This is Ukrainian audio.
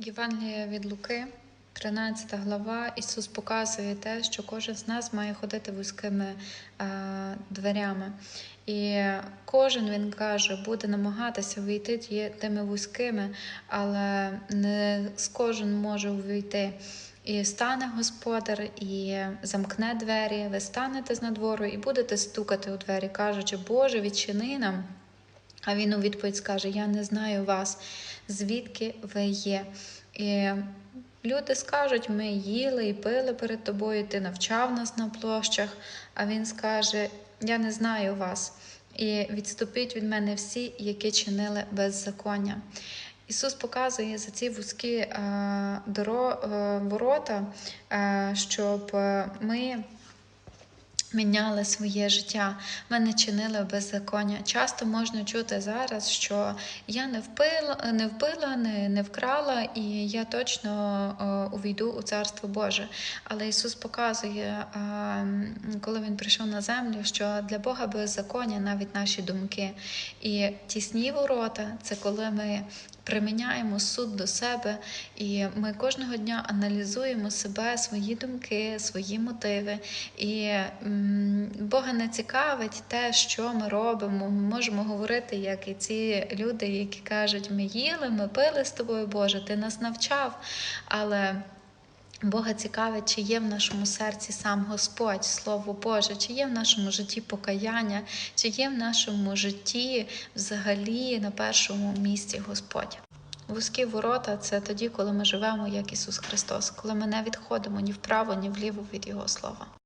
Євангелія від Луки, 13 глава. Ісус показує те, що кожен з нас має ходити вузькими е, дверями. І кожен він каже, буде намагатися війти тими вузькими, але не з кожен може увійти. І стане господар, і замкне двері, ви станете з надвору і будете стукати у двері, кажучи, Боже, відчини нам. А він у відповідь скаже: Я не знаю вас, звідки ви є. І люди скажуть: ми їли і пили перед тобою, ти навчав нас на площах. А він скаже: Я не знаю вас. І відступіть від мене всі, які чинили беззаконня. Ісус показує за ці вузькі е, доро, е, ворота, е, щоб е, ми міняли своє життя, ми не чинили беззаконня. Часто можна чути зараз, що я не впила, не вбила, не, не вкрала, і я точно увійду у Царство Боже. Але Ісус показує, коли Він прийшов на землю, що для Бога беззаконня навіть наші думки. І тісні ворота це коли ми. Приміняємо суд до себе, і ми кожного дня аналізуємо себе, свої думки, свої мотиви. І Бога не цікавить те, що ми робимо. Ми можемо говорити, як і ці люди, які кажуть, ми їли, ми пили з тобою, Боже, ти нас навчав. Але Бога цікавить, чи є в нашому серці сам Господь, Слово Боже, чи є в нашому житті покаяння, чи є в нашому житті взагалі на першому місці Господь. Вузькі ворота це тоді, коли ми живемо як Ісус Христос, коли ми не відходимо ні вправо, ні вліво від Його слова.